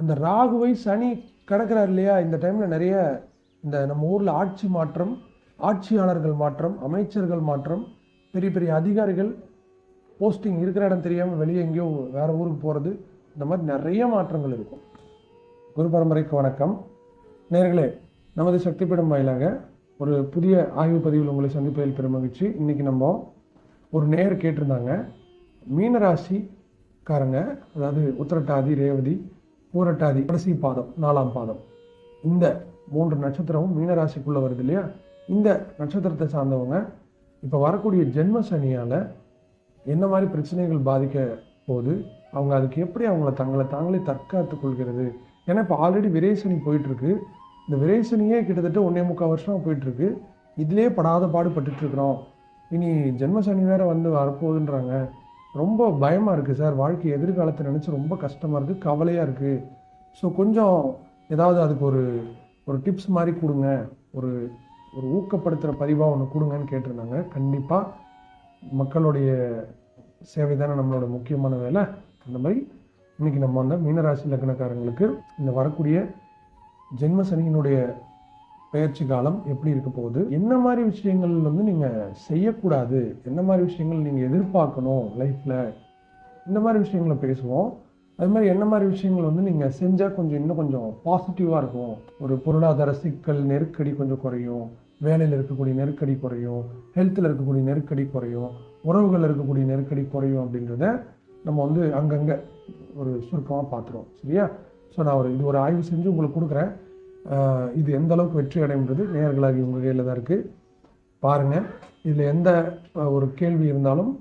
அந்த ராகுவை சனி கடக்கிறார் இல்லையா? இந்த டைமில் நிறைய இந்த நம்ம ஊரில் ஆட்சி மாற்றம் ஆட்சியாளர்கள் மாற்றம் அமைச்சர்கள் மாற்றம் பெரிய பெரிய அதிகாரிகள் போஸ்டிங் இருக்கிற இடம் தெரியாமல் வெளியே எங்கேயோ வேறு ஊருக்கு போகிறது இந்த மாதிரி நிறைய மாற்றங்கள் இருக்கும். குரு பரம்பரைக்கு வணக்கம். நேர்களே நமது சக்திப்பீடம் வாயிலாக ஒரு புதிய ஆய்வு பதிவில் உங்களை சந்திப்பதில் பெரும் மகிழ்ச்சி. இன்றைக்கி நம்ம ஒரு நேர் கேட்டிருந்தாங்க. மீனராசிக்காரங்க அதாவது உத்திரட்டாதி ரேவதி பூரட்டாதி கடைசி பாதம் நாலாம் பாதம். இந்த மூன்று நட்சத்திரமும் மீனராசிக்குள்ளே வருது இல்லையா? இந்த நட்சத்திரத்தை சார்ந்தவங்க இப்போ வரக்கூடிய ஜென்ம சனியால் என்ன மாதிரி பிரச்சனைகள் பாதிக்க போது அவங்க அதுக்கு எப்படி அவங்கள தங்களை தாங்களே தற்காத்து கொள்கிறது? ஏன்னா இப்போ ஆல்ரெடி விரேசனி போயிட்டுருக்கு. இந்த விரேசனியே கிட்டத்தட்ட ஒன்றே முக்கால் வருஷம் போயிட்டுருக்கு. இதுலேயே படாத பாடுபட்டுருக்குறோம் இருக்கிறோம். இனி ஜென்ம சனி வேற வந்து வரப்போகுதுன்றாங்க. ரொம்ப பயமாக இருக்குது சார். வாழ்க்கை எதிர்காலத்தை நினச்சி ரொம்ப கஷ்டமாக இருக்குது கவலையாக இருக்குது ஸோ கொஞ்சம் ஏதாவது அதுக்கு ஒரு ஒரு டிப்ஸ் மாதிரி கொடுங்க. ஒரு ஒரு ஊக்கப்படுத்துகிற பதிவாக ஒன்று கொடுங்கன்னு கேட்டிருந்தாங்க. கண்டிப்பாக மக்களுடைய சேவை தானே நம்மளோட முக்கியமான வேலை. அந்த மாதிரி இன்னைக்கு நம்ம வந்து மீனராசி லக்னக்காரங்களுக்கு இந்த வரக்கூடிய ஜென்ம சனியினுடைய பயிற்சி காலம் எப்படி இருக்க போகுது? என்ன மாதிரி விஷயங்கள் வந்து நீங்கள் செய்யக்கூடாது? என்ன மாதிரி விஷயங்கள் நீங்கள் எதிர்பார்க்கணும் லைஃப்பில் இந்த மாதிரி விஷயங்களை பேசுவோம். அது மாதிரி என்ன மாதிரி விஷயங்கள் வந்து நீங்கள் செஞ்சால் கொஞ்சம் இன்னும் கொஞ்சம் பாசிட்டிவாக இருக்கும். ஒரு பொருளாதார சிக்கல் நெருக்கடி கொஞ்சம் குறையும். வேலையில் இருக்கக்கூடிய நெருக்கடி குறையும். ஹெல்த்தில் இருக்கக்கூடிய நெருக்கடி குறையும். உறவுகள் இருக்கக்கூடிய நெருக்கடி குறையும் அப்படின்றத நம்ம வந்து அங்கங்கே ஒரு சுருக்கமாக பார்த்துருவோம். சரியா? ஸோ நான் ஒரு இது ஒரு ஆய்வு செஞ்சு உங்களுக்கு கொடுக்குறேன். இது எந்த அளவுக்கு வெற்றி அடைன்றது நேர்களாகி உங்கள் கையில் தான் இருக்குது பாருங்கள் இதில் எந்த ஒரு கேள்வி இருந்தாலும்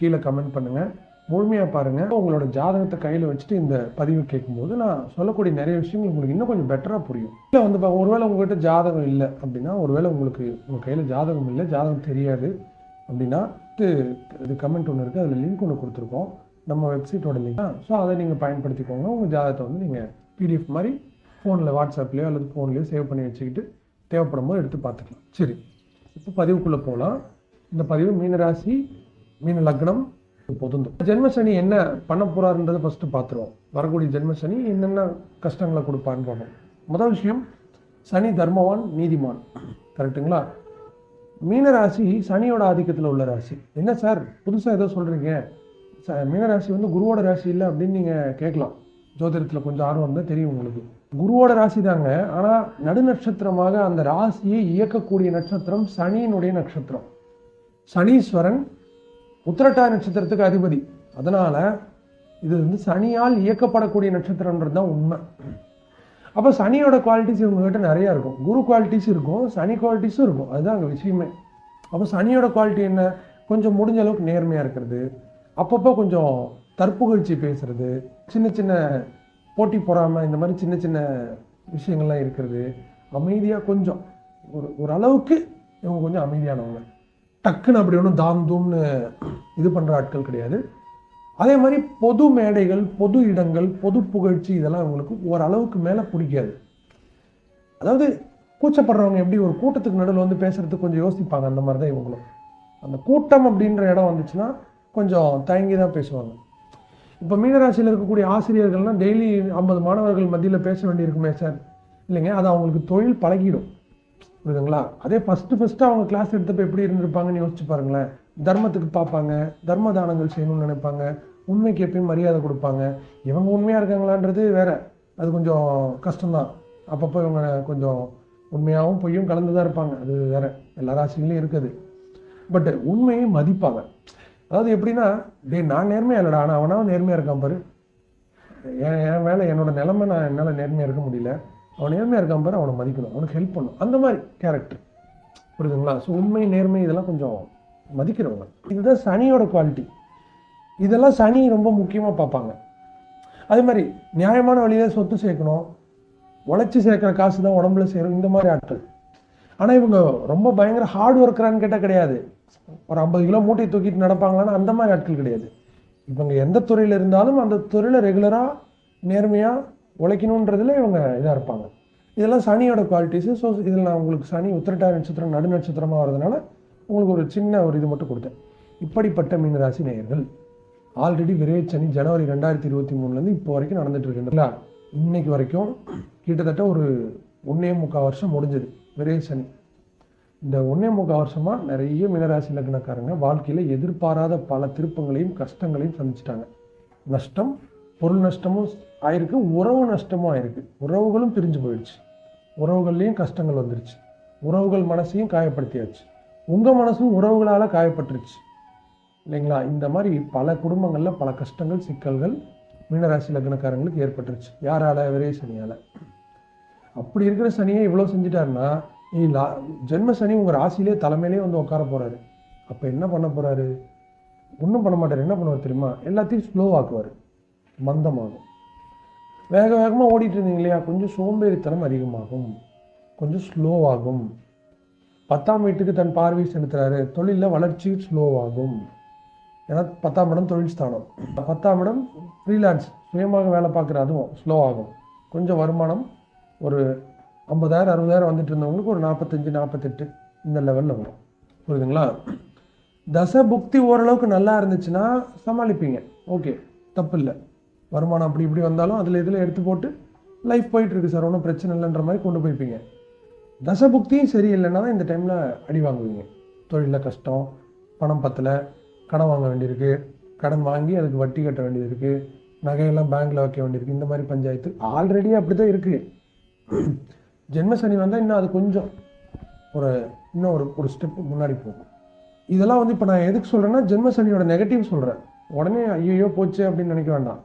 கீழே கமெண்ட் பண்ணுங்கள் முழுமையாக பாருங்கள் உங்களோட ஜாதகத்தை கையில் வச்சுட்டு இந்த பதிவு கேட்கும்போது நான் சொல்லக்கூடிய நிறைய விஷயங்கள் உங்களுக்கு இன்னும் கொஞ்சம் பெட்டராக புரியும். இல்லை வந்து ஒருவேளை உங்கள்கிட்ட ஜாதகம் இல்லை அப்படின்னா ஒருவேளை உங்களுக்கு உங்கள் கையில் ஜாதகம் இல்லை ஜாதகம் தெரியாது அப்படின்னா இது இது கமெண்ட் ஒன்று இருக்குது அதில் லிங்க் ஒன்று கொடுத்துருக்கோம். நம்ம வெப்சைட்டோட லிங்க் ஸோ அதை நீங்கள் பயன்படுத்திக்கோங்க. உங்கள் ஜாதகத்தை வந்து நீங்கள் பிடிஎஃப் மாதிரி ஃபோனில் வாட்ஸ்அப்லேயோ அல்லது ஃபோன்லேயோ சேவ் பண்ணி வச்சுக்கிட்டு தேவைப்படும் போது எடுத்து பார்த்துக்கலாம். சரி இப்போ பதிவுக்குள்ளே போகலாம். இந்த பதிவு மீனராசி மீன லக்னம் பொதுந்தும் ஜென்ம சனி என்ன பண்ண போகிறாருன்றதை ஃபஸ்ட்டு பார்த்துருவோம். வரக்கூடிய ஜென்ம சனி என்னென்ன கஷ்டங்களை கொடுப்பான்னு பார்ப்போம். முதல் விஷயம் சனி தர்மவான் நீதிமான். கரெக்ட்டுங்களா? மீனராசி சனியோட ஆதிக்கத்தில் உள்ள ராசி. என்ன சார்? புதுசாக ஏதோ சொல்கிறீங்க ச மீனராசி வந்து குருவோட ராசி இல்லை அப்படின்னு நீங்கள் கேட்கலாம். ஜோதிடத்தில் கொஞ்சம் ஆர்வம் தான் தெரியும் உங்களுக்கு. குருவோட ராசி தாங்க ஆனால் நடுநட்சத்திரமாக அந்த ராசியை இயக்கக்கூடிய நட்சத்திரம் சனியினுடைய நட்சத்திரம். சனீஸ்வரன் உத்திரட்டாய் நட்சத்திரத்துக்கு அதிபதி. அதனால் இது வந்து சனியால் இயக்கப்படக்கூடிய நட்சத்திரம்ன்றது தான் உண்மை. அப்போ சனியோட குவாலிட்டிஸ் இவங்ககிட்ட நிறையா இருக்கும். குரு குவாலிட்டிஸ் இருக்கும் சனி குவாலிட்டிஸும் இருக்கும். அதுதான் அங்கே விஷயமே. அப்போ சனியோட குவாலிட்டி என்ன? கொஞ்சம் முடிஞ்ச அளவுக்கு நேர்மையாக இருக்கிறது. அப்பப்போ கொஞ்சம் தற்புகழ்ச்சி பேசுறது. சின்ன சின்ன போட்டி போகாமல் இந்த மாதிரி சின்ன சின்ன விஷயங்கள்லாம் இருக்கிறது அமைதியாக கொஞ்சம் ஒரு ஒரு அளவுக்கு இவங்க கொஞ்சம் அமைதியானவங்க. டக்குன்னு அப்படி ஒன்றும் தாம் தூம்னு இது பண்ணுற ஆட்கள் கிடையாது. அதே மாதிரி பொது மேடைகள் பொது இடங்கள் பொது புகழ்ச்சி இதெல்லாம் இவங்களுக்கு ஓரளவுக்கு மேலே பிடிக்காது. அதாவது கூச்சப்படுறவங்க எப்படி ஒரு கூட்டத்துக்கு நடுவில் வந்து பேசுகிறதுக்கு கொஞ்சம் யோசிப்பாங்க அந்த மாதிரி தான் இவங்களும். அந்த கூட்டம் அப்படின்ற இடம் வந்துச்சுன்னா கொஞ்சம் தயங்கி தான் பேசுவாங்க. இப்போ மீனராசியில் இருக்கக்கூடிய ஆசிரியர்கள்லாம் டெய்லி ஐம்பது மாணவர்கள் மத்தியில் பேச வேண்டியிருக்குமே சார் இல்லைங்க அது அவங்களுக்கு தொழில் பழகிடும். புரியுதுங்களா? அதே ஃபஸ்ட்டு ஃபஸ்ட்டு அவங்க கிளாஸ் எடுத்தப்போ எப்படி இருந்திருப்பாங்கன்னு யோசிச்சு பாருங்களேன். தர்மத்துக்கு பார்ப்பாங்க தர்ம தானங்கள் செய்யணும்னு நினைப்பாங்க உண்மைக்கு எப்பயும் மரியாதை கொடுப்பாங்க. இவங்க உண்மையாக இருக்காங்களான்றது வேற. அது கொஞ்சம் கஷ்டம்தான். அப்பப்போ இவங்க கொஞ்சம் உண்மையாகவும் பொய்யும் கலந்து தான் இருப்பாங்க. அது வேற. எல்லா ராசிகளையும் இருக்குது. பட் உண்மையை மதிப்பாங்க. அதாவது எப்படின்னா டேய் நான் நேர்மையா இல்லைடா ஆனால் அவனாவும் நேர்மையாக இருக்கான் பாரு. என் என் வேலை என்னோட நிலைமை நான் என்னால் நேர்மையாக இருக்க முடியல. அவன் நேர்மையாக இருக்கான் பாரு அவனை மதிக்கணும். அவனுக்கு ஹெல்ப் பண்ணணும் அந்த மாதிரி கேரக்டர் புரியுதுங்களா? ஸோ உண்மை நேர்மை இதெல்லாம் கொஞ்சம் மதிக்கிறவங்க. இதுதான் சனியோட குவாலிட்டி இதெல்லாம் சனி ரொம்ப முக்கியமாக பார்ப்பாங்க. அதே மாதிரி நியாயமான வழியில் சொத்து சேர்க்கணும். உழைச்சி சேர்க்குற காசு தான் உடம்புல சேரும். இந்த மாதிரி ஆட்கள். ஆனால் இவங்க ரொம்ப பயங்கர ஹார்ட் ஒர்க்கரான்னு கேட்டால் கிடையாது. ஒரு ஐம்பது கிலோ மூட்டையை தூக்கிட்டு நடப்பாங்களான்னு அந்த மாதிரி ஆட்கள் கிடையாது. இவங்க எந்த துறையில் இருந்தாலும் அந்த துறையில் ரெகுலராக நேர்மையாக உழைக்கணுன்றதுல இவங்க இதாக இருப்பாங்க. இதெல்லாம் சனியோட குவாலிட்டிஸு ஸோ இதில் நான் உங்களுக்கு சனி உத்திரட்டா நட்சத்திரம் நடு நட்சத்திரமாக வரதுனால உங்களுக்கு ஒரு சின்ன ஒரு இது மட்டும் கொடுத்தேன். இப்படிப்பட்ட மீனராசி நேயர்கள் ஆல்ரெடி விரைவு சனி ஜனவரி ரெண்டாயிரத்தி இருபத்தி மூணுலேருந்து இப்போ வரைக்கும் நடந்துட்டு இருக்குங்களா இன்னைக்கு வரைக்கும் கிட்டத்தட்ட ஒரு ஒன்றே முக்கால் வருஷம் முடிஞ்சது. விரை சனி இந்த ஒன்றே முக்கால் வருஷமாக நிறைய மீனராசி லக்னக்காரங்க வாழ்க்கையில் எதிர்பாராத பல திருப்பங்களையும் கஷ்டங்களையும் சந்திச்சிட்டாங்க. நஷ்டம் பொருள் நஷ்டமும் ஆயிருக்கு உறவு நஷ்டமும் ஆயிருக்கு. உறவுகளும் பிரிஞ்சு போயிடுச்சு. உறவுகள்லேயும் கஷ்டங்கள் வந்துருச்சு. உறவுகள் மனசையும் காயப்படுத்தியாச்சு. உங்கள் மனசும் உறவுகளால் காயப்பட்டுருச்சு. இல்லைங்களா? இந்த மாதிரி பல குடும்பங்களில் பல கஷ்டங்கள் சிக்கல்கள் மீனராசி லக்னக்காரங்களுக்கு ஏற்பட்டுருச்சு. யாரால? விரை சனியால் அப்படி இருக்கிற சனியை இவ்வளோ செஞ்சுட்டாருன்னா நீ லா ஜென்ம சனி உங்கள் ராசியிலே தலைமையிலே வந்து உட்கார போகிறாரு அப்போ என்ன பண்ண போகிறாரு ஒன்றும் பண்ண மாட்டார். என்ன பண்ணுவார் தெரியுமா? எல்லாத்தையும் ஸ்லோ ஆக்குவார். மந்தமாகும். வேக வேகமாக ஓடிட்டு இருந்தீங்க இல்லையா? கொஞ்சம் சோம்பேறித்தனம் அதிகமாகும். கொஞ்சம் ஸ்லோவாகும் பத்தாம் வீட்டுக்கு தன் பார்வை செலுத்துறாரு. தொழிலில் வளர்ச்சி ஸ்லோவாகும் ஏன்னா பத்தாம் இடம் தொழில் ஸ்தானம். பத்தாம் இடம் ஃப்ரீலான்ஸ் சுயமாக வேலை பார்க்குற அதுவும் ஸ்லோ ஆகும். கொஞ்சம் வருமானம் ஒரு ஐம்பதாயிரம் அறுபதாயிரம் வந்துட்டு இருந்தவங்களுக்கு ஒரு நாற்பத்தஞ்சு நாற்பத்தெட்டு இந்த லெவலில் வரும். புரியுதுங்களா? தசை புக்தி ஓரளவுக்கு நல்லா இருந்துச்சுன்னா சமாளிப்பீங்க. ஓகே தப்பு இல்லை வருமானம் அப்படி இப்படி வந்தாலும் அதில் இதில் எடுத்து போட்டு லைஃப் போயிட்டுருக்கு சார். ஒன்றும் பிரச்சனை இல்லைன்ற மாதிரி கொண்டு போய்ப்பீங்க. தசபுக்தியும் சரியில்லைன்னா தான் இந்த டைமில் அடி வாங்குவீங்க. தொழிலில் கஷ்டம் பணம் பத்தலை கடன் வாங்க வேண்டியிருக்கு. கடன் வாங்கி அதுக்கு வட்டி கட்ட வேண்டியது இருக்குது நகையெல்லாம் பேங்க்கில் வைக்க வேண்டியிருக்கு. இந்த மாதிரி பஞ்சாயத்து ஆல்ரெடி அப்படி தான் இருக்குது ஜென்ம சனி வந்தால் இன்னும் அது கொஞ்சம் ஒரு இன்னும் ஒரு ஒரு ஸ்டெப் முன்னாடி போகும். இதெல்லாம் வந்து இப்போ நான் எதுக்கு சொல்கிறேன்னா ஜென்ம சனியோட நெகட்டிவ் சொல்கிறேன் உடனே ஐயோ போச்சு அப்படின்னு நினைக்க வேண்டாம்.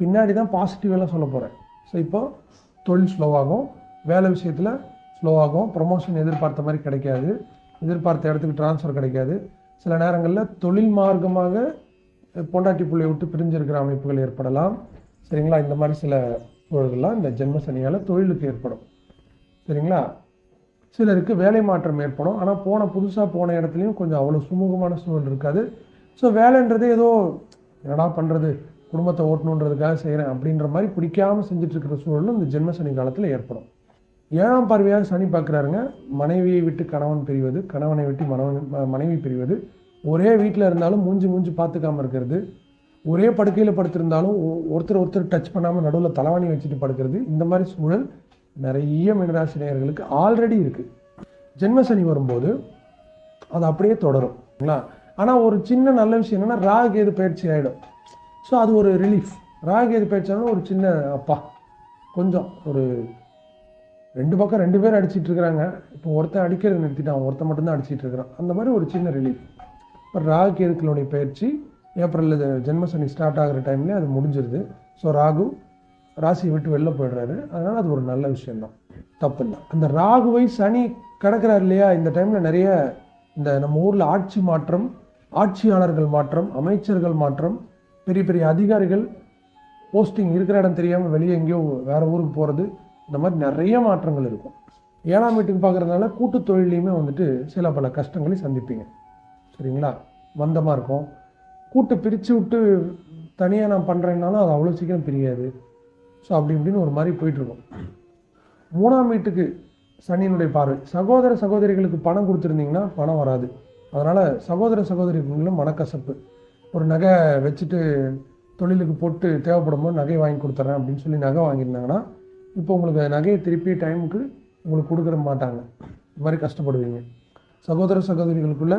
பின்னாடி தான் பாசிட்டிவெல்லாம் சொல்ல போகிறேன் ஸோ இப்போ தொழில் ஸ்லோவாகும் வேலை விஷயத்தில் ஸ்லோவாகும் ப்ரொமோஷன் எதிர்பார்த்த மாதிரி கிடைக்காது. எதிர்பார்த்த இடத்துக்கு ட்ரான்ஸ்ஃபர் கிடைக்காது. சில நேரங்களில் தொழில் மார்க்கமாக பொண்டாட்டி புள்ளையை விட்டு பிரிஞ்சிருக்கிற அமைப்புகள் ஏற்படலாம். சரிங்களா? இந்த மாதிரி சில பொழுதெல்லாம் இந்த ஜென்ம சனியால் தொழிலுக்கு ஏற்படும். சரிங்களா? சிலருக்கு வேலை மாற்றம் ஏற்படும். ஆனால் போன புதுசாக போன இடத்துலையும் கொஞ்சம் அவ்வளோ சுமூகமான சூழல் இருக்காது. ஸோ வேலைன்றது ஏதோ என்னடா பண்ணுறது குடும்பத்தை ஓட்டணுன்றதுக்காக செய்கிறேன் அப்படின்ற மாதிரி பிடிக்காமல் செஞ்சிட்ருக்கிற சூழலும் இந்த ஜென்ம சனி காலத்தில் ஏற்படும். ஏழாம் பார்வையாக சனி பார்க்குறாருங்க. மனைவியை விட்டு கணவன் பிரிவது கணவனை விட்டு மனவன் மனைவி பிரிவது. ஒரே வீட்டில் இருந்தாலும் மூஞ்சி மூஞ்சி பார்த்துக்காம இருக்கிறது. ஒரே படுக்கையில் படுத்திருந்தாலும் ஒ- ஒருத்தர் ஒருத்தர் டச் பண்ணாமல் நடுவில் தலைவாணி வச்சுட்டு படுக்கிறது இந்த மாதிரி சூழல் நிறைய மீனராசி நேயர்களுக்கு ஆல்ரெடி இருக்குது ஜென்ம சனி வரும்போது அது அப்படியே தொடரும். ஆனால் ஒரு சின்ன நல்ல விஷயம் என்னென்னா ராகு எது பயிற்சி ஆகிடும் ஸோ அது ஒரு ரிலீஃப் ராகு கேது பயிற்சியாலும் ஒரு சின்ன அப்பா. கொஞ்சம் ஒரு ரெண்டு பக்கம் ரெண்டு பேர் அடிச்சிட்டு இருக்கிறாங்க. இப்போ ஒருத்தன் அடிக்கிறது நிறுத்திட்டான் ஒருத்தன் மட்டும்தான் அடிச்சிட்டு இருக்கிறான். அந்த மாதிரி ஒரு சின்ன ரிலீஃப் இப்போ ராகு கேதுக்களுடைய பயிற்சி ஏப்ரலில் ஜென்மசனி ஸ்டார்ட் ஆகிற டைம்லேயே அது முடிஞ்சிருது. ஸோ ராகு ராசியை விட்டு வெளில போயிடுறாரு. அதனால் அது ஒரு நல்ல விஷயந்தான் தப்பு இல்லை அந்த ராகுவை சனி கிடக்கிறார் இல்லையா? இந்த டைமில் நிறைய இந்த நம்ம ஊரில் ஆட்சி மாற்றம் ஆட்சியாளர்கள் மாற்றம் அமைச்சர்கள் மாற்றம் பெரிய பெரிய அதிகாரிகள் போஸ்டிங் இருக்கிற இடம் தெரியாமல் வெளியே எங்கேயோ வேறு ஊருக்கு போகிறது இந்த மாதிரி நிறைய மாற்றங்கள் இருக்கும். ஏழாம் வீட்டுக்கு பார்க்குறதுனால கூட்டு தொழிலையுமே வந்துட்டு சில பல கஷ்டங்களை சந்திப்பீங்க. சரிங்களா? மந்தமாக இருக்கும். கூட்டு பிரித்து விட்டு தனியாக நான் பண்ணுறேன்னாலும் அது அவ்வளோ சீக்கிரம் பிரியாது. ஸோ அப்படி இப்படின்னு ஒரு மாதிரி போயிட்டுருக்கோம் மூணாம் வீட்டுக்கு சனியினுடைய பார்வை. சகோதர சகோதரிகளுக்கு பணம் கொடுத்துருந்தீங்கன்னா பணம் வராது. அதனால் சகோதர சகோதரிகளும் மனக்கசப்பு. ஒரு நகை வச்சுட்டு தொழிலுக்கு போட்டு தேவைப்படும் போது நகை வாங்கி கொடுத்துட்றேன் அப்படின்னு சொல்லி நகை வாங்கியிருந்தாங்கன்னா இப்போ உங்களுக்கு நகையை திருப்பி டைமுக்கு உங்களுக்கு கொடுக்குற மாட்டாங்க. இந்த மாதிரி கஷ்டப்படுவீங்க. சகோதர சகோதரிகளுக்குள்ள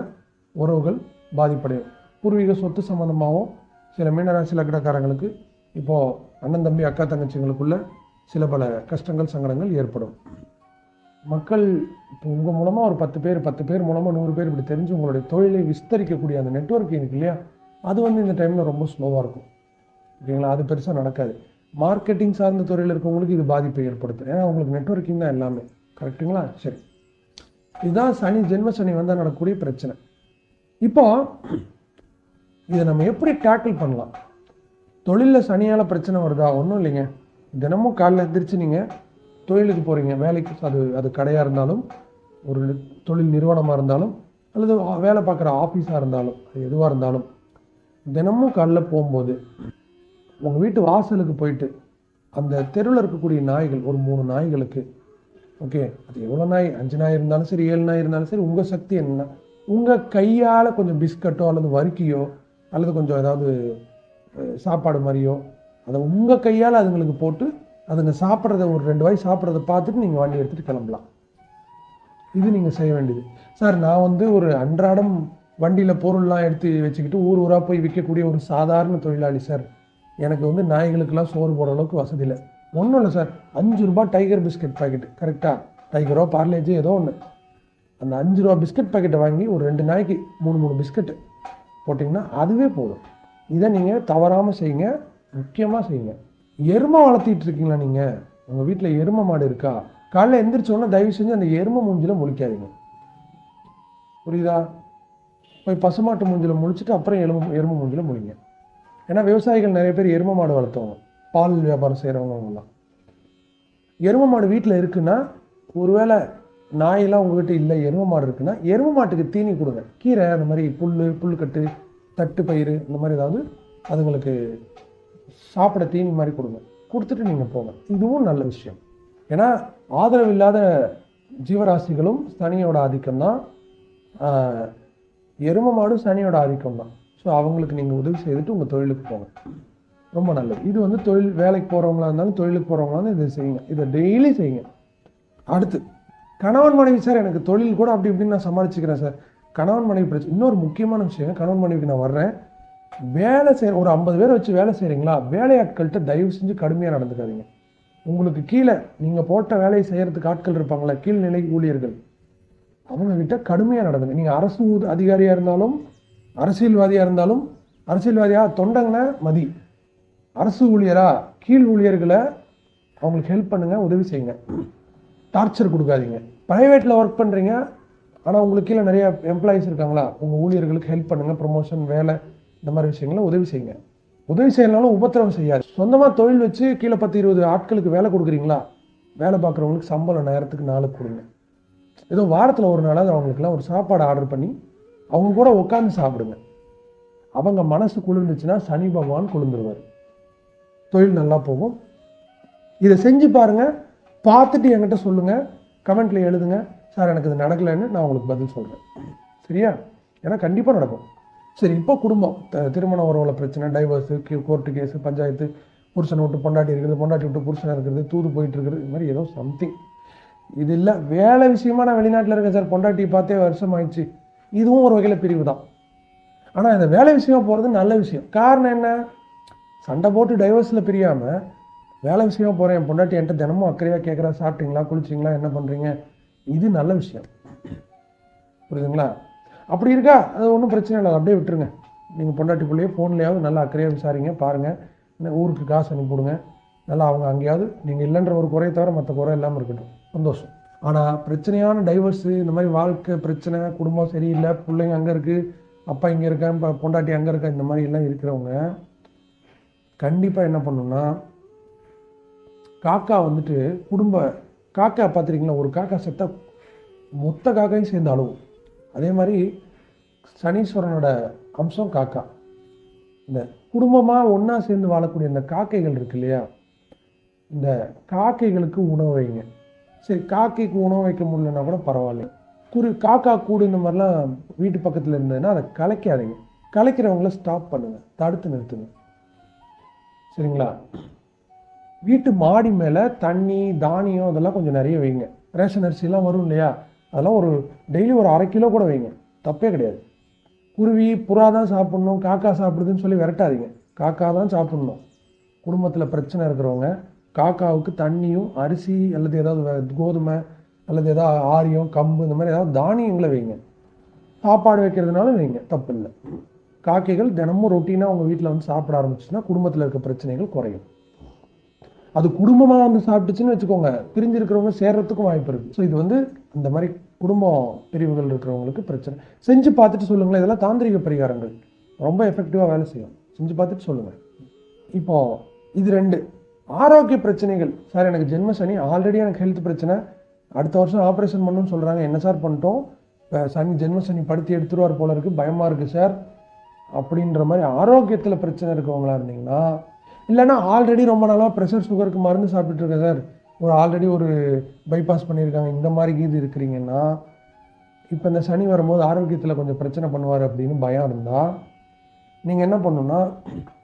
உறவுகள் பாதிப்படையும். பூர்வீக சொத்து சம்மந்தமாகவும் சில மீனராசி லக்னக்காரங்களுக்கு இப்போது அண்ணன் தம்பி அக்கா தங்கச்சிங்களுக்குள்ள சில பல கஷ்டங்கள் சங்கடங்கள் ஏற்படும். மக்கள் இப்போ உங்கள் மூலமாக ஒரு பத்து பேர் பத்து பேர் மூலமாக நூறு பேர் இப்படி தெரிஞ்சு உங்களுடைய தொழிலை விஸ்தரிக்கக்கூடிய அந்த நெட்ஒர்க் இருக்கு இல்லையா? அது வந்து இந்த டைமில் ரொம்ப ஸ்லோவாக இருக்கும். ஓகேங்களா? அது பெருசாக நடக்காது. மார்க்கெட்டிங் சார்ந்த துறையில் இருக்கவங்களுக்கு இது பாதிப்பை ஏற்படுத்தும். ஏன்னா உங்களுக்கு நெட்வொர்க்கிங் தான் எல்லாமே. கரெக்ட்டுங்களா சரி. இதுதான் சனி ஜென்ம சனி வந்தால் நடக்கக்கூடிய பிரச்சனை. இப்போ இதை நம்ம எப்படி டேக்கிள் பண்ணலாம்? தொழிலில் சனியால் பிரச்சனை வருதா? ஒன்றும் இல்லைங்க. தினமும் காலைல எந்திரிச்சு நீங்கள் தொழிலுக்கு போகிறீங்க வேலைக்கு அது அது கடையாக இருந்தாலும் ஒரு தொழில் நிறுவனமாக இருந்தாலும் அல்லது வேலை பார்க்குற ஆஃபீஸாக இருந்தாலும் அது எதுவாக இருந்தாலும் தினமும் காலைல போகும்போது உங்கள் வீட்டு வாசலுக்கு போயிட்டு அந்த தெருவில் இருக்கக்கூடிய நாய்கள் ஒரு மூணு நாய்களுக்கு ஓகே அது எவ்வளோ நாய்? அஞ்சு நாய் இருந்தாலும் சரி ஏழு நாய் இருந்தாலும் சரி உங்கள் சக்தி என்ன? உங்கள் கையால் கொஞ்சம் பிஸ்கட்டோ அல்லது வறுக்கியோ அல்லது கொஞ்சம் ஏதாவது சாப்பாடு மாதிரியோ அதை உங்கள் கையால் அதுங்களுக்கு போட்டு அதுங்க சாப்பிட்றத ஒரு ரெண்டு வாய் சாப்பிட்றத பார்த்துட்டு நீங்கள் வண்டி எடுத்துகிட்டு கிளம்பலாம். இது நீங்கள் செய்ய வேண்டியது. சார் நான் வந்து ஒரு அன்றாடம் வண்டியில் பொருள்லாம் எடுத்து வச்சுக்கிட்டு ஊர் ஊராக போய் விற்கக்கூடிய ஒரு சாதாரண தொழிலாளி சார். எனக்கு வந்து நாய்களுக்கெல்லாம் சோறு போடுற அளவுக்கு வசதி இல்லை. ஒன்றும் இல்லை சார். அஞ்சு ரூபா டைகர் பிஸ்கட் பாக்கெட் கரெக்டாக டைகரோ பார்லேஜோ ஏதோ ஒன்று அந்த அஞ்சு ரூபா பிஸ்கட் பாக்கெட்டை வாங்கி ஒரு ரெண்டு நாய்க்கு மூணு மூணு பிஸ்கட்டு. போட்டிங்கன்னா அதுவே போதும். இதை நீங்கள் தவறாமல் செய்யுங்க முக்கியமாக செய்யுங்க. எருமை வளர்த்திட்டு இருக்கீங்களா நீங்கள் உங்கள் வீட்டில் எருமை மாடு இருக்கா? காலைல எந்திரிச்சோன்னா தயவு செஞ்சு அந்த எருமை மூஞ்சில் முழிக்காதீங்க. புரியுதா? போய் பசுமாட்டு மூஞ்சில் முழிச்சிட்டு அப்புறம் எலும்பு எருமை மூஞ்சில் முழிங்க. ஏன்னா விவசாயிகள் நிறைய பேர் எருமை மாடு வளர்த்தவங்க. பால் வியாபாரம் செய்கிறவங்க அவங்கலாம் எருமை மாடு வீட்டில் இருக்குன்னா ஒருவேளை நாயெல்லாம் உங்ககிட்ட இல்லை எருமை மாடு இருக்குன்னா எருமை மாட்டுக்கு தீனி கொடுங்க. கீரை அந்த மாதிரி புல் புல்கட்டு தட்டு பயிறு இந்த மாதிரி ஏதாவது அதுங்களுக்கு சாப்பிட தீனி மாதிரி கொடுங்க. கொடுத்துட்டு நீங்கள் போங்க. இதுவும் நல்ல விஷயம். ஏன்னா ஆதரவு இல்லாத ஜீவராசிகளும் சனியோட ஆதிக்கம் தான். எருமை மாடும் சனியோட ஆதிக்கம் தான். ஸோ அவங்களுக்கு நீங்கள் உதவி செய்துட்டு உங்கள் தொழிலுக்கு போங்க. ரொம்ப நல்லது. இது வந்து தொழில் வேலைக்கு போகிறவங்களா இருந்தாலும் தொழிலுக்கு போகிறவங்களா இருந்தாலும் இதை செய்யுங்க. இதை டெய்லி செய்யுங்க. அடுத்து கணவன் மனைவி சார் எனக்கு தொழில் கூட அப்படி இப்படின்னு நான் சமாளிச்சுக்கிறேன் சார். கணவன் மனைவி பிரச்சனை இன்னொரு முக்கியமான விஷயம் கணவன் மனைவிக்கு நான் வர்றேன். வேலை செய்கிற ஒரு ஐம்பது பேரை வச்சு வேலை செய்கிறீங்களா வேலையாட்கள்கிட்ட தயவு செஞ்சு கடுமையாக நடந்துக்காதீங்க. உங்களுக்கு கீழே நீங்கள் போட்ட வேலையை செய்கிறதுக்கு ஆட்கள் இருப்பாங்களா கீழ்நிலை ஊழியர்கள். அவங்கக்கிட்ட கடுமையாக நடந்துங்க. நீங்கள் அரசு அதிகாரியாக இருந்தாலும் அரசியல்வாதியாக இருந்தாலும் அரசியல்வாதியாக தொண்டங்கன மதி. அரசு ஊழியரா கீழ் ஊழியர்களை அவங்களுக்கு ஹெல்ப் பண்ணுங்கள் உதவி செய்யுங்க. டார்ச்சர் கொடுக்காதீங்க. ப்ரைவேட்டில் ஒர்க் பண்ணுறீங்க ஆனால் உங்களுக்கு கீழே நிறைய எம்ப்ளாயீஸ் இருக்காங்களா? உங்கள் ஊழியர்களுக்கு ஹெல்ப் பண்ணுங்கள் ப்ரொமோஷன் வேலை இந்த மாதிரி விஷயங்களை உதவி செய்யுங்க. உதவி செய்யலனாலும் உபத்திரவம் செய்யாது. சொந்தமாக தொழில் வச்சு கீழே பத்து இருபது ஆட்களுக்கு வேலை கொடுக்குறீங்களா? வேலை பார்க்குறவங்களுக்கு சம்பளம் நேரத்துக்கு நாளுக்கு கொடுங்க. ஏதோ வாரத்தில் ஒரு நாளாவது அவங்களுக்குலாம் ஒரு சாப்பாடு ஆர்டர் பண்ணி அவங்க கூட உட்காந்து சாப்பிடுங்க. அவங்க மனசு குளிர்ந்துச்சுன்னா சனி பகவான் குளிர்ந்துருவார். தொழில் நல்லா போகும். இதை செஞ்சு பாருங்கள் பார்த்துட்டு என்கிட்ட சொல்லுங்கள் கமெண்ட்டில் எழுதுங்க. சார் எனக்கு இது நடக்கலைன்னு நான் உங்களுக்கு பதில் சொல்கிறேன் சரியா? ஏன்னா கண்டிப்பாக நடக்கும். சரி இப்போ குடும்பம். த- திருமண உறவுல பிரச்சனை டைவர்ஸு கோர்ட்டு கேஸு பஞ்சாயத்து புருஷனை விட்டு பொண்டாட்டி இருக்கிறது பொண்டாட்டி விட்டு புருஷனை இருக்கிறது தூது போயிட்டு இருக்கிறது இது மாதிரி ஏதோ சம்திங் இது இல்லை வேலை விஷயமா நான் வெளிநாட்டில் இருக்கேன் சார். பொண்டாட்டி பார்த்தே வருஷம் ஆயிடுச்சு. இதுவும் ஒரு வகையில் பிரிவு தான் ஆனால் இந்த வேலை விஷயமா போகிறது நல்ல விஷயம். காரணம் என்ன? சண்டை போட்டு டைவர்ஸில் பிரியாமல் வேலை விஷயமா போகிறேன் என் பொண்டாட்டி என்கிட்ட தினமும் அக்கறையாக கேட்குறா சாப்பிட்டீங்களா குளிச்சிங்களா என்ன பண்ணுறீங்க இது நல்ல விஷயம். புரியுதுங்களா? அப்படி இருக்கா? அது ஒன்றும் பிரச்சனை இல்லை. அப்படியே விட்டுருங்க. நீங்கள் பொண்டாட்டி பிள்ளையே ஃபோன்லேயாவது நல்லா அக்கறையாக விசாரிங்க பாருங்கள் என்ன ஊருக்கு காசு அனுப்பிவிடுங்க நல்லா அவங்க அங்கேயாவது நீங்கள் இல்லைன்ற ஒரு குறையை தவிர மற்ற குறை இல்லாமல் இருக்கட்டும். சந்தோஷம். ஆனால் பிரச்சனையான டைவர்ஸு இந்த மாதிரி வாழ்க்கை பிரச்சனை குடும்பம் சரியில்லை பிள்ளைங்க அங்கே இருக்குது அப்பா இங்கே இருக்கேன் பொண்டாட்டி அங்கே இருக்கேன் இந்த மாதிரி எல்லாம் இருக்கிறவங்க கண்டிப்பாக என்ன பண்ணணும்னா காக்கா வந்துட்டு குடும்ப காக்கா பார்த்துருக்கீங்களா? ஒரு காக்கா செத்தா மொத்த காக்கையும் சேர்ந்து அழுவும். அதே மாதிரி சனீஸ்வரனோட அம்சம் காக்கா. இந்த குடும்பமாக ஒன்றா சேர்ந்து வாழக்கூடிய இந்த காக்கைகள் இருக்கு இல்லையா? இந்த காக்கைகளுக்கு உணவு வைங்க. சரி காக்கைக்கு உணவு வைக்க முடியலன்னா கூட பரவாயில்ல. குரு காக்கா கூடு இந்த மாதிரிலாம் வீட்டு பக்கத்தில் இருந்ததுன்னா அதை கலைக்காதீங்க. கலைக்கிறவங்கள ஸ்டாப் பண்ணுங்க. தடுத்து நிறுத்துங்க. சரிங்களா? வீட்டு மாடி மேலே தண்ணி தானியம் இதெல்லாம் கொஞ்சம் நிறைய வைங்க. ரேஷன் அரிசிலாம் வரும் இல்லையா? அதெல்லாம் ஒரு டெய்லி ஒரு அரை கிலோ கூட வைங்க. தப்பே கிடையாது. குருவி புறா தான் சாப்பிட்ணும் காக்கா சாப்பிடுதுன்னு சொல்லி விரட்டாதீங்க. காக்கா தான் சாப்பிட்ணும். குடும்பத்தில் பிரச்சனை இருக்கிறவங்க காக்காவுக்கு தண்ணியும் அரிசி அல்லது ஏதாவது கோதுமை அல்லது ஏதாவது ஆரியம் கம்பு இந்த மாதிரி ஏதாவது தானியங்களை வைங்க. சாப்பாடு வைக்கிறதுனால வைங்க. தப்பு இல்லை காக்கைகள் தினமும் ரொட்டீனாக உங்கள் வீட்டில் வந்து சாப்பிட ஆரம்பிச்சுன்னா குடும்பத்தில் இருக்க பிரச்சனைகள் குறையும். அது குடும்பமாக வந்து சாப்பிட்டுச்சுன்னு வச்சுக்கோங்க. பிரிஞ்சிருக்கிறவங்க சேர்றதுக்கும் வாய்ப்பு இருக்குது ஸோ இது வந்து அந்த மாதிரி குடும்பம் பிரிவுகள் இருக்கிறவங்களுக்கு பிரச்சனை. செஞ்சு பார்த்துட்டு சொல்லுங்களேன். இதெல்லாம் தாந்திரிக பரிகாரங்கள். ரொம்ப எஃபெக்டிவாக வேலை செய்யும். செஞ்சு பார்த்துட்டு சொல்லுங்கள் இப்போ இது ரெண்டு. ஆரோக்கிய பிரச்சனைகள். சார் எனக்கு ஜென்ம சனி ஆல்ரெடி எனக்கு ஹெல்த் பிரச்சனை. அடுத்த வருஷம் ஆப்ரேஷன் பண்ணணும்னு சொல்கிறாங்க என்ன சார் பண்ணிட்டோம்? இப்போ சனி ஜென்ம சனி படுத்தி எடுத்துருவார் போல இருக்குது பயமாக இருக்குது சார். அப்படின்ற மாதிரி ஆரோக்கியத்தில் பிரச்சனை இருக்கவங்களா இருந்தீங்கன்னா இல்லைன்னா ஆல்ரெடி ரொம்ப நாளாக ப்ரெஷர் சுகருக்கு மருந்து சாப்பிட்டுட்டு சார் ஒரு ஆல்ரெடி ஒரு பைபாஸ் பண்ணியிருக்காங்க. இந்த மாதிரி இது இருக்கிறீங்கன்னா இப்போ இந்த சனி வரும்போது ஆரோக்கியத்தில் கொஞ்சம் பிரச்சனை பண்ணுவார் அப்படின்னு பயம் இருந்தால் நீங்கள் என்ன பண்ணணும்னா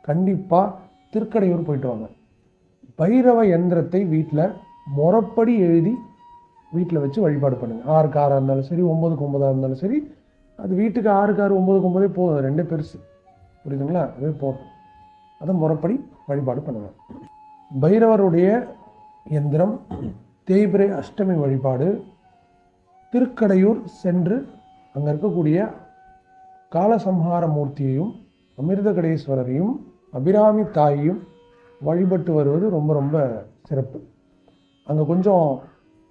கண்டிப்பாக திருக்கடையூர் போயிட்டு வாங்க. பைரவ யந்திரத்தை வீட்டில் முறப்படி எழுதி வீட்டில் வச்சு வழிபாடு பண்ணுங்கள் ஆறுக்கு ஆறாக இருந்தாலும் சரி ஒம்பதுக்கு ஒம்பதாக இருந்தாலும் சரி அது வீட்டுக்கு ஆறுக்கு ஆறு ஒம்பதுக்கு ஒம்பதே போதும். அது ரெண்டே பெருசு. புரியுதுங்களா? அதே போதும். அதை முறப்படி வழிபாடு பண்ணுங்க பைரவருடைய எந்திரம் தேய்பிரை அஷ்டமி வழிபாடு திருக்கடையூர் சென்று அங்கே இருக்கக்கூடிய காலசம்ஹார மூர்த்தியையும் அமிர்தகடேஸ்வரரையும் அபிராமி தாயையும் வழிபட்டு வருவது ரொம்ப ரொம்ப சிறப்பு. அங்கே கொஞ்சம்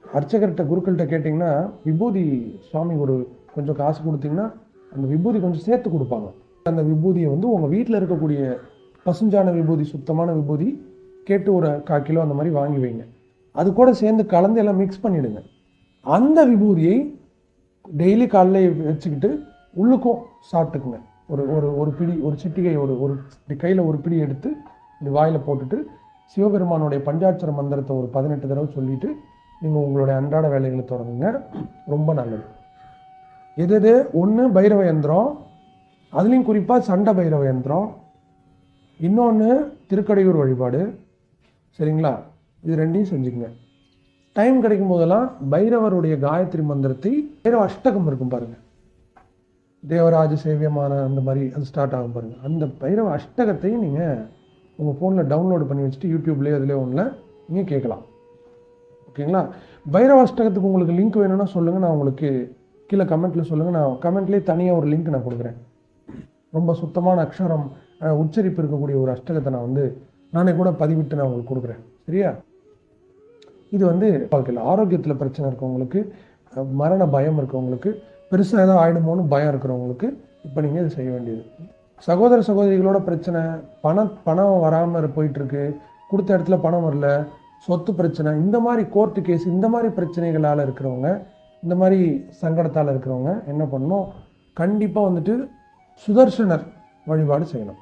அர்ச்சகர்கிட்ட குருக்கள்கிட்ட கேட்டிங்கன்னா விபூதி சுவாமி ஒரு கொஞ்சம் காசு கொடுத்தீங்கன்னா அந்த விபூதி கொஞ்சம் சேர்த்து கொடுப்பாங்க. அந்த விபூதியை வந்து உங்கள் வீட்டில் இருக்கக்கூடிய பசுஞ்சான விபூதி சுத்தமான விபூதி கேட்டு ஒரு கால் கிலோ அந்த மாதிரி வாங்கி வைங்க. அது கூட சேர்ந்து கலந்து எல்லாம் மிக்ஸ் பண்ணிவிடுங்க அந்த விபூதியை டெய்லி காலைல வச்சுக்கிட்டு உள்ளுக்கும் சாப்பிட்டுக்குங்க. ஒரு ஒரு ஒரு பிடி ஒரு சிட்டிகை ஒரு ஒரு கையில் ஒரு பிடி எடுத்து இப்படி வாயில் போட்டுட்டு சிவபெருமானுடைய பஞ்சாட்சர மந்திரத்தை ஒரு பதினெட்டு தடவை சொல்லிட்டு நீங்கள் உங்களுடைய அன்றாட வேலைகளை தொடங்குங்க. ரொம்ப நல்லது. எது எது? ஒன்று பைரவ யந்திரம். அதுலேயும் குறிப்பாக சண்டை பைரவ யந்திரம். இன்னொன்று திருக்கடையூர் வழிபாடு. சரிங்களா? இது ரெண்டையும் செஞ்சுக்கங்க. டைம் கிடைக்கும் போதெல்லாம் பைரவருடைய காயத்ரி மந்திரத்தை பைரவ அஷ்டகம் இருக்கும் பாருங்கள் தேவராஜ சேவியமான அந்த மாதிரி அது ஸ்டார்ட் ஆகும் பாருங்கள் அந்த பைரவ அஷ்டகத்தையும் நீங்கள் உங்கள் ஃபோனில் டவுன்லோடு பண்ணி வச்சுட்டு யூடியூப்லேயே அதிலே ஒன்றில் நீங்கள் கேட்கலாம். ஓகேங்களா? பைரவ அஷ்டகத்துக்கு உங்களுக்கு லிங்க் வேணும்னா சொல்லுங்கள் நான் உங்களுக்கு கீழே கமெண்ட்டில் சொல்லுங்கள் நான் கமெண்ட்லேயே தனியாக ஒரு லிங்க் நான் கொடுக்குறேன். ரொம்ப சுத்தமான அக்ஷரம் உச்சரிப்பு இருக்கக்கூடிய ஒரு அஷ்டகத்தை நான் வந்து நானே கூட பதிவிட்டு நான் உங்களுக்கு கொடுக்குறேன். சரியா? இது வந்து வாழ்க்கையில் ஆரோக்கியத்தில் பிரச்சனை இருக்கவங்களுக்கு மரண பயம் இருக்கவங்களுக்கு பெருசாக ஏதோ ஆயிடுமோன்னு பயம் இருக்கிறவங்களுக்கு இப்போ நீங்கள் இது செய்ய வேண்டியது. சகோதர சகோதரிகளோட பிரச்சனை பணம் பணம் வராமல் போயிட்டுருக்கு கொடுத்த இடத்துல பணம் வரல சொத்து பிரச்சனை இந்த மாதிரி கோர்ட்டு கேஸ் இந்த மாதிரி பிரச்சனைகளால் இருக்கிறவங்க இந்த மாதிரி சங்கடத்தால் இருக்கிறவங்க என்ன பண்ணணும்? கண்டிப்பாக வந்துட்டு சுதர்சனர் வழிபாடு செய்யணும்.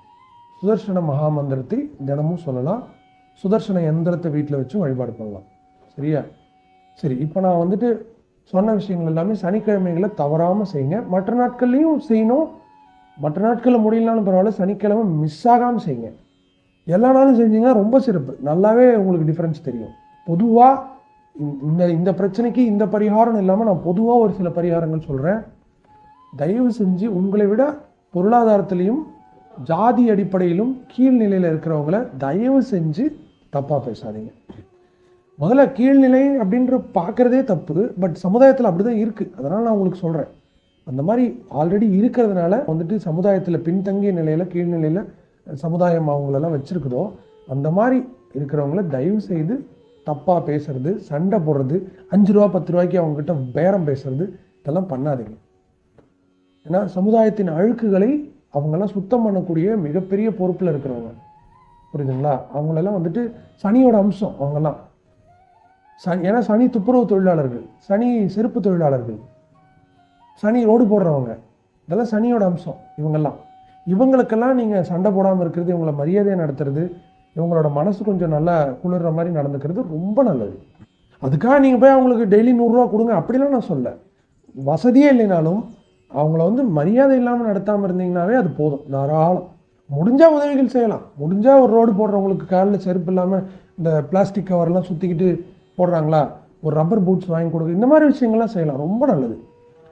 சுதர்சன மகாமந்திரத்தை தினமும் சொல்லலாம். சுதர்சன எந்திரத்தை வீட்டில் வச்சு வழிபாடு பண்ணலாம். சரியா? சரி இப்போ நான் வந்துட்டு சொன்ன விஷயங்கள் எல்லாமே சனிக்கிழமைகளை தவறாமல் செய்யுங்க. மற்ற நாட்கள்லையும் செய்யணும். மற்ற நாட்களில் முடியலனாலும் பரவாயில்ல சனிக்கிழமை மிஸ் ஆகாமல் செய்யுங்க. எல்லா நாளும் செஞ்சீங்கன்னா ரொம்ப சிறப்பு. நல்லாவே உங்களுக்கு டிஃப்ரென்ஸ் தெரியும். பொதுவாக இந்த இந்த பிரச்சனைக்கு இந்த பரிகாரம் இல்லாமல் நான் பொதுவாக ஒரு சில பரிகாரங்கள் சொல்கிறேன் தயவு செஞ்சு உங்களை விட பொருளாதாரத்துலேயும் ஜாதி அடிப்படையிலும் கீழ்நிலையில் இருக்கிறவங்கள தயவு செஞ்சு தப்பாக பேசாதீங்க. முதல்ல கீழ்நிலை அப்படின்ற பார்க்குறதே தப்பு பட் சமுதாயத்தில் அப்படி தான் இருக்குது அதனால் நான் உங்களுக்கு சொல்கிறேன் அந்த மாதிரி ஆல்ரெடி இருக்கிறதுனால வந்துட்டு சமுதாயத்தில் பின்தங்கிய நிலையில் கீழ்நிலையில் சமுதாயம் அவங்களெல்லாம் வச்சுருக்குதோ அந்த மாதிரி இருக்கிறவங்கள தயவு செய்து தப்பாக பேசுறது சண்டை போடுறது அஞ்சு ரூபா பத்து ரூபாய்க்கு அவங்ககிட்ட பேரம் பேசுறது இதெல்லாம் பண்ணாதீங்க. ஏன்னா சமுதாயத்தின் அழுக்குகளை அவங்கெல்லாம் சுத்தம் பண்ணக்கூடிய மிகப்பெரிய பொறுப்பில் இருக்கிறவங்க. புரியுதுங்களா? அவங்களெல்லாம் வந்துட்டு சனியோட அம்சம் அவங்கெல்லாம். சனி ஏன்னா சனி துப்புரவு தொழிலாளர்கள் சனி செருப்பு தொழிலாளர்கள் சனி ரோடு போடுறவங்க இதெல்லாம் சனியோட அம்சம் இவங்கெல்லாம். இவங்களுக்கெல்லாம் நீங்கள் சண்டை போடாமல் இருக்கிறது இவங்கள மரியாதையை நடத்துறது இவங்களோட மனசு கொஞ்சம் நல்லா குளிர்ற மாதிரி நடந்துக்கிறது ரொம்ப நல்லது. அதுக்காக நீங்கள் போய் அவங்களுக்கு டெய்லி நூறுரூவா கொடுங்க அப்படிலாம் நான் சொல்ல வசதியே இல்லைனாலும் அவங்கள வந்து மரியாதை இல்லாமல் நடத்தாமல் இருந்தீங்கன்னாவே அது போதும். தாராளம். முடிஞ்சால் உதவிகள் செய்யலாம். முடிஞ்சால் ஒரு ரோடு போடுறவங்களுக்கு காலில் செருப்பு இல்லாமல் இந்த பிளாஸ்டிக் கவர்லாம் சுற்றிக்கிட்டு போடுறாங்களா? ஒரு ரப்பர் பூட்ஸ் வாங்கி கொடுக்க இந்த மாதிரி விஷயங்கள்லாம் செய்யலாம். ரொம்ப நல்லது.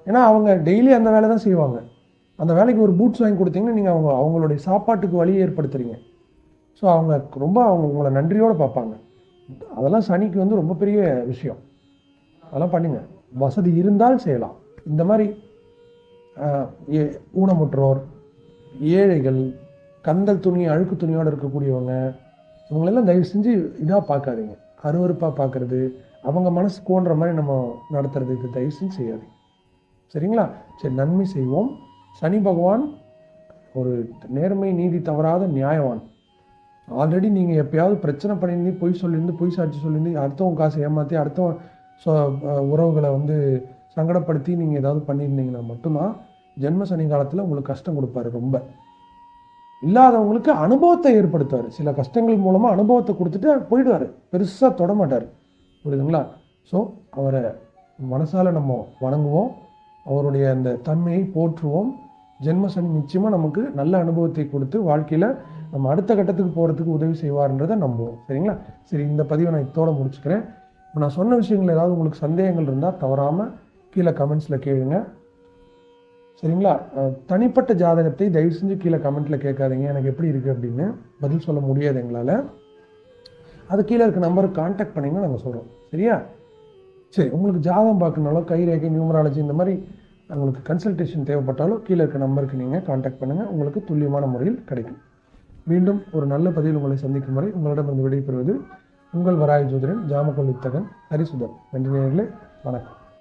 ஏன்னா அவங்க டெய்லி அந்த வேலை தான் செய்வாங்க. அந்த வேலைக்கு ஒரு பூட்ஸ் வாங்கி கொடுத்தீங்கன்னா நீங்கள் அவங்க அவங்களுடைய சாப்பாட்டுக்கு வழியை ஏற்படுத்துறீங்க. ஸோ அவங்க ரொம்ப அவங்க உங்களை நன்றியோடு பார்ப்பாங்க. அதெல்லாம் சனிக்கு வந்து ரொம்ப பெரிய விஷயம். அதெல்லாம் பண்ணுங்க. வசதி இருந்தால் செய்யலாம். இந்த மாதிரி ஊனமுற்றோர் ஏழைகள் கந்தல் துணி அழுக்கு துணியோடு இருக்கக்கூடியவங்க இவங்களெல்லாம் தயவு செஞ்சு இதாக பார்க்காதீங்க. அருவருப்பாக பார்க்குறது அவங்க மனசு கோன்ற மாதிரி நம்ம நடத்துறது இது தயவு செஞ்சு செய்யாதீங்க. சரிங்களா? சரி நன்மை செய்வோம். சனி பகவான் ஒரு நேர்மை நீதி தவறாத நியாயவான். ஆல்ரெடி நீங்கள் எப்பயாவது பிரச்சனை பண்ணியிருந்து பொய் சொல்லியிருந்து பொய் சாட்சி சொல்லியிருந்து அடுத்தவங்க காசை ஏமாற்றி அடுத்தவன் சொ உறவுகளை வந்து சங்கடப்படுத்தி நீங்கள் ஏதாவது பண்ணியிருந்தீங்கன்னா மட்டும்தான் ஜென்ம சனி காலத்தில் உங்களுக்கு கஷ்டம் கொடுப்பாரு ரொம்ப. இல்லாதவங்களுக்கு அனுபவத்தை ஏற்படுத்துவார். சில கஷ்டங்கள் மூலமாக அனுபவத்தை கொடுத்துட்டு போயிடுவார். பெருசாக தொட மாட்டார். புரியுதுங்களா? ஸோ அவரை மனசால் நம்ம வணங்குவோம். அவருடைய அந்த தன்மையை போற்றுவோம். ஜென்ம சனி நிச்சயமாக நமக்கு நல்ல அனுபவத்தை கொடுத்து வாழ்க்கையில் நம்ம அடுத்த கட்டத்துக்கு போகிறதுக்கு உதவி செய்வார்ன்றதை நம்புவோம். சரிங்களா? சரி இந்த பதிவை நான் இதோட முடிச்சுக்கிறேன். இப்போ நான் சொன்ன விஷயங்கள் ஏதாவது உங்களுக்கு சந்தேகங்கள் இருந்தால் தவறாமல் கீழே கமெண்ட்ஸில் கேளுங்க. சரிங்களா? தனிப்பட்ட ஜாதகத்தை தயவு செஞ்சு கீழே கமெண்ட்டில் கேட்காதீங்க. எனக்கு எப்படி இருக்குது அப்படின்னு பதில் சொல்ல முடியாது எங்களால். அது கீழே இருக்க நம்பருக்கு காண்டாக்ட் பண்ணிங்கன்னா நாங்கள் சொல்கிறோம் சரியா? சரி உங்களுக்கு ஜாதகம் பார்க்கணுனாலும் கைரேகை நியூமராலஜி இந்த மாதிரி உங்களுக்கு கன்சல்டேஷன் தேவைப்பட்டாலும் கீழே இருக்க நம்பருக்கு நீங்கள் காண்டாக்ட் பண்ணுங்கள் உங்களுக்கு துல்லியமான முறையில் கிடைக்கும். மீண்டும் ஒரு நல்ல பதிவில் உங்களை சந்திக்கும் வரை உங்களிடமிருந்து விடைபெறுவது உங்கள் வராய ஜோதிடன் ஜாமக்கொல் வித்தகன் ஹரிசுதன். நன்றி நேர்களே வணக்கம்.